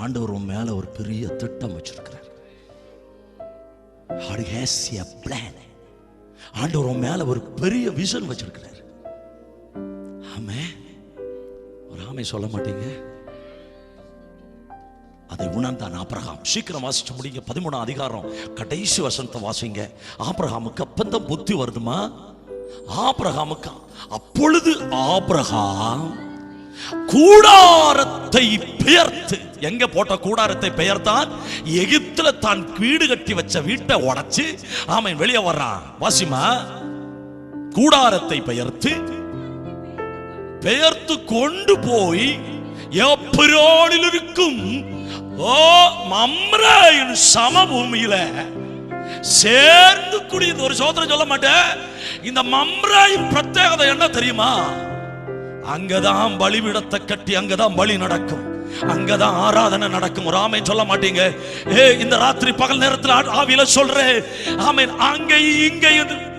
ஆண்டவர் உன் மேல ஒரு பெரிய திட்டம் வச்சிருக்கிறார். God has a plan. ஆண்டவர் உன் மேல ஒரு பெரிய விஷன் வச்சிருக்கிறார். ஆமே ஒரு ஆமை சொல்ல மாட்டீங்க. அதை உணர்ந்தான் ஆப்ரஹாம் சீக்கிரம் வாசிச்சு முடிங்க. பதிமூணாம் அதிகாரம். கடைசி வசனத்தை வாசிங்க. ஆப்ரஹாமுக்கு அப்பந்தான் புத்தி வருதுமா? ஆப்ரஹாமுக்கு அப்பொழுது ஆப்ரஹாம் கூடாரத்தை பெயர்த்து எங்க போட்ட கூடாரத்தை பெயர்த்தான் எகிப்துல தான் வீடு கட்டி வச்ச வீட்டை உடைச்சு ஆமன் வெளியே வர்றான் வாசிமா கூடாரத்தை பெயர்த்து பெயர்த்து கொண்டு போய் எப்பிரோனில் இருக்கும் ஓ மம்ராயின் சமபூமியில சேர்ந்து குடியிருந்த ஒரு சோதனை சொல்ல மாட்டேன். இந்த மம்ராயின் பிரத்யேகதை என்ன தெரியுமா? அங்கதான் பலிபீடத்தை கட்டி அங்கதான் பலி நடக்கும். அங்கதான் ஆராதனை நடக்கும். ஒரு ஆமை சொல்ல மாட்டீங்க. ஏ இந்த ராத்திரி பகல் நேரத்தில் ஆவியில சொல்றேன் ஆமேன். அங்க இங்க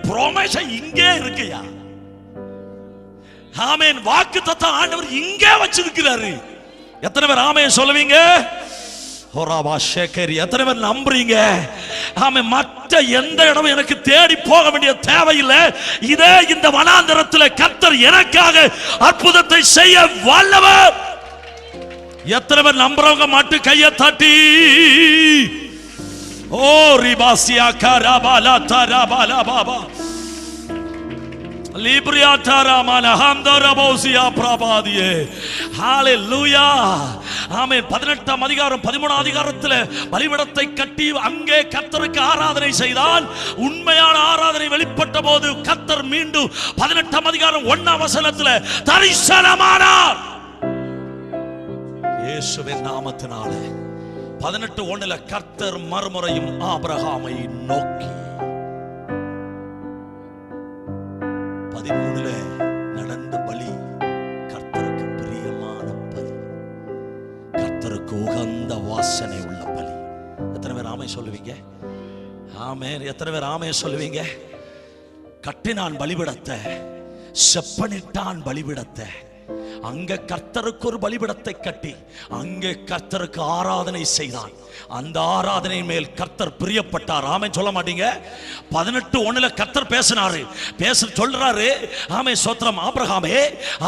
ப்ரோமேஷன் இங்கே இருக்கையா? ஆமேன். வாக்கு தத்தம் ஆண்டவர் இங்கே வச்சிருக்கிறாரு. எத்தனை பேர் ஆமையை சொல்லுவீங்க? எத்தனை பேர் நம்புறீங்க? ஆமே மற்ற எந்த இடமும் எனக்கு தேடி போக வேண்டிய தேவையில்லை. இதே இந்த வனாந்தரத்தில் கத்தர் எனக்காக அற்புதத்தை செய்ய வல்லவர். எத்தனை பேர் நம்புறவங்க மட்டும் கையை தட்டி. ஓ ரிபாசியா கராபாலா தராபாலா பாபா. லிப்ரியா தராமான ஹம்தரபோசியா பிரபாதியே. ஹalleluya. ஆமே பதினெட்டாம் அதிகாரம் 13ஆம் அதிகாரத்தில் பலிபடத்தை கட்டி அங்கே கத்தருக்கு ஆராதனை செய்தால் உண்மையான ஆராதனை வெளிப்பட்ட போது கர்த்தர் மீண்டும் 18ஆம் அதிகாரம் ஒன்னாம் வசனத்தில் தரிசனமானார். இயேசுவின் நாமத்தினாலே 18 ஒண்ணுல கர்த்தர் மறுமுறையும் ஆபிரகாமை நோக்கி. உள்ள பலி எத்தனை பேர் ஆமை சொல்லுவீங்க? ஆமே எத்தனை பேர் ஆமையை சொல்லுவீங்க? கட்டினான் பலிபிடத்தை செப்பனிட்டான் பலிபிடத்தை. அங்க கர்த்தருக்கு ஒரு பலிபிடத்தை கட்டி அங்கே கர்த்தருக்கு ஆராதனை செய்தான். அந்த ஆராதனை மேல் கர்த்தர் பிரியப்பட்டார். ஆமே சொல்ல மாட்டீங்க. பதினெட்டு ஒண்ணுல கர்த்தர் பேசினாரு. பேச சொல்றாரு. ஆமே சோத்திரம் ஆபிரகாமே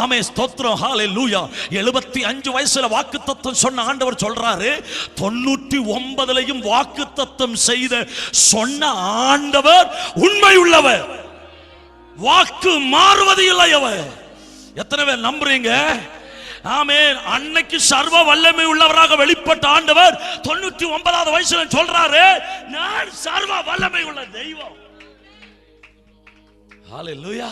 ஆமே ஸ்தோத்திரம். ஹாலே லூயா எழுபத்தி அஞ்சு வயசுல வாக்கு தத்துவம் சொன்ன ஆண்டவர் சொல்றாரு. தொண்ணூற்றி ஒன்பதுலையும் வாக்கு தத்துவம் செய்த சொன்ன ஆண்டவர் உண்மை உள்ளவர் வாக்கு மாறுவது இல்லை அவர் எத்தனை பேர் நம்புறீங்க? ஆமே அன்னைக்கு சர்வ வல்லமை உள்ளவராக வெளிப்பட்ட ஆண்டவர் தொண்ணூத்தி ஒன்பதாவது வயசுல சொல்றாரு நான் சர்வ வல்லமை உள்ள தெய்வம். ஹalleluya.